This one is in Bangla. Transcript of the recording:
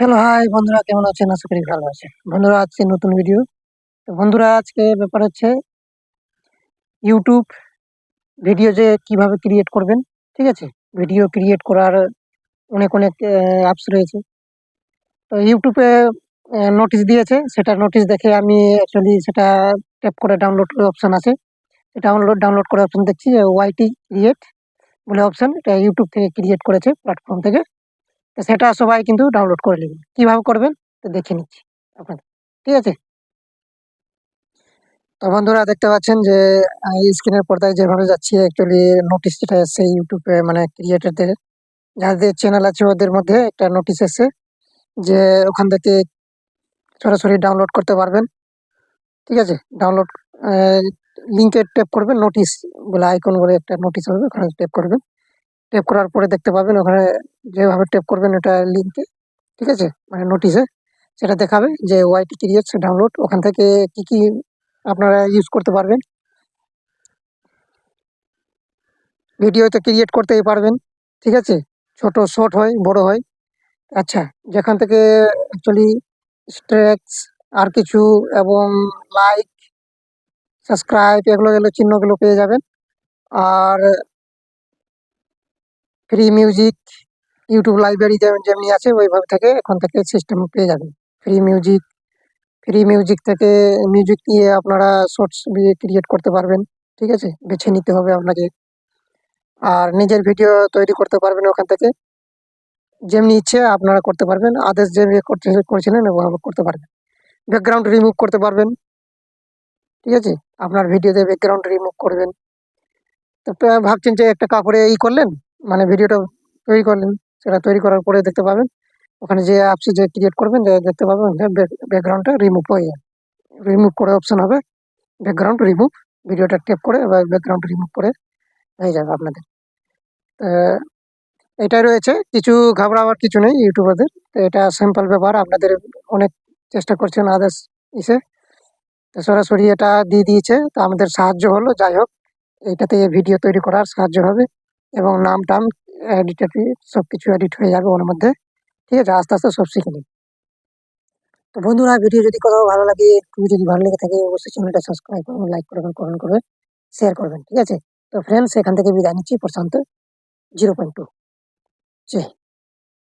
হ্যালো হাই বন্ধুরা, কেমন আছেন? আশা করি ভালো আছেন। বন্ধুরা, আজকে নতুন ভিডিও তো বন্ধুরা, আজকে ব্যাপার হচ্ছে ইউটিউব ভিডিও যে কীভাবে ক্রিয়েট করবেন, ঠিক আছে? ভিডিও ক্রিয়েট করার অনেক অনেক অ্যাপস রয়েছে। তো ইউটিউবে নোটিশ দিয়েছে। সেটা নোটিশ দেখে আমি অ্যাকচুয়ালি সেটা ট্যাপ করে ডাউনলোড অপশন আছে। ডাউনলোড ডাউনলোড করে অপশন দেখছি ওয়াইটি ক্রিয়েট বলে অপশান এটা ইউটিউব থেকে ক্রিয়েট করেছে প্ল্যাটফর্ম থেকে। তো সেটা সবাই কিন্তু ডাউনলোড করে নেবেন। কীভাবে করবেন? তো দেখে নিচ্ছি আপনাদের। ঠিক আছে? তো বন্ধুরা দেখতে পাচ্ছেন যে স্ক্রিনের পর্দায় যেভাবে যাচ্ছি অ্যাকচুয়ালি নোটিশ যেটা এসছে ইউটিউবে মানে ক্রিয়েটারদের যাদের চ্যানেল আছে ওদের মধ্যে একটা নোটিশ এসছে যে, ওখান থেকে সরাসরি ডাউনলোড করতে পারবেন। ঠিক আছে? ডাউনলোড লিঙ্কে ট্যাপ করবেন নোটিশ বলে আইকন বলে একটা নোটিশ হবে, ওখানে ট্যাপ করবেন। ট্যাপ করার পরে দেখতে পাবেন ওখানে যেভাবে ট্যাপ করবেন এটা লিঙ্কে ঠিক আছে? মানে নোটিশে সেটা দেখাবে যে ওয়াইটি ক্রিয়েটস ডাউনলোড ওখান থেকে কি কি আপনারা ইউজ করতে পারবেন। ভিডিওতে ক্রিয়েট করতেই পারবেন, ঠিক আছে? ছোট শর্ট হয়, বড় হয়। আচ্ছা যেখান থেকে অ্যাকচুয়ালি স্ট্রেক্স আর কিছু এবং লাইক সাবস্ক্রাইব এগুলো এগুলো চিহ্নগুলো পেয়ে যাবেন। আর ফ্রি মিউজিক ইউটিউব লাইব্রেরি যেমনি আছে, ওইভাবে থেকে এখন থেকে সিস্টেম পেয়ে যাবেন। ফ্রি মিউজিক ফ্রি মিউজিক থেকে মিউজিক দিয়ে আপনারা শর্টস ক্রিয়েট করতে পারবেন, ঠিক আছে? বেছে নিতে হবে আপনাকে। আর নিজের ভিডিও তৈরি করতে পারবেন ওখান থেকে। যেমনি ইচ্ছে আপনারা করতে পারবেন আদেশ যে করতে করেছিলেন ওভাবে করতে পারবেন। ব্যাকগ্রাউন্ড রিমুভ করতে পারবেন, ঠিক আছে? আপনার ভিডিওতে ব্যাকগ্রাউন্ড রিমুভ করবেন। তো ভাবছেন যে একটা কাপড়ে ই করলেন? মানে ভিডিওটা তৈরি করলেন, সেটা তৈরি করার পরে দেখতে পাবেন। ওখানে যে অ্যাপসে যে ক্রিয়েট করবেন দেখতে পাবেন ব্যাকগ্রাউন্ডটা রিমুভ হয়ে যাবে রিমুভ করে অপশন হবে ব্যাকগ্রাউন্ড রিমুভ ভিডিওটা টেপ করে বা ব্যাকগ্রাউন্ড রিমুভ করে হয়ে যাবে আপনাদের। এটাই রয়েছে, কিছু ঘাবড়াবার কিছু নেই ইউটিউবারদের। তো এটা সিম্পল ব্যাপার, আপনাদের অনেক চেষ্টা করছেন আদার্স ইসে তো সরাসরি এটা দিয়ে দিয়েছে, তো আমাদের সাহায্য হলো, যাই হোক, এইটাতে ভিডিও তৈরি করার সাহায্য হবে। এবং নাম টাম এডিট সব কিছু এডিট হয়ে যাবে ওর মধ্যে। ঠিক আছে, আস্তে আস্তে সব শিখে নিন। তো বন্ধুরা ভিডিও যদি কোথাও ভালো লাগে একটু যদি ভালো লেগে থাকে, অবশ্যই চ্যানেলটা সাবস্ক্রাইব করবেন লাইক করবেন কমেন্ট করবেন শেয়ার করবেন, ঠিক আছে? তো ফ্রেন্ডস এখান থেকে বিদায় নিচ্ছি, Prashanta zero point two Joy.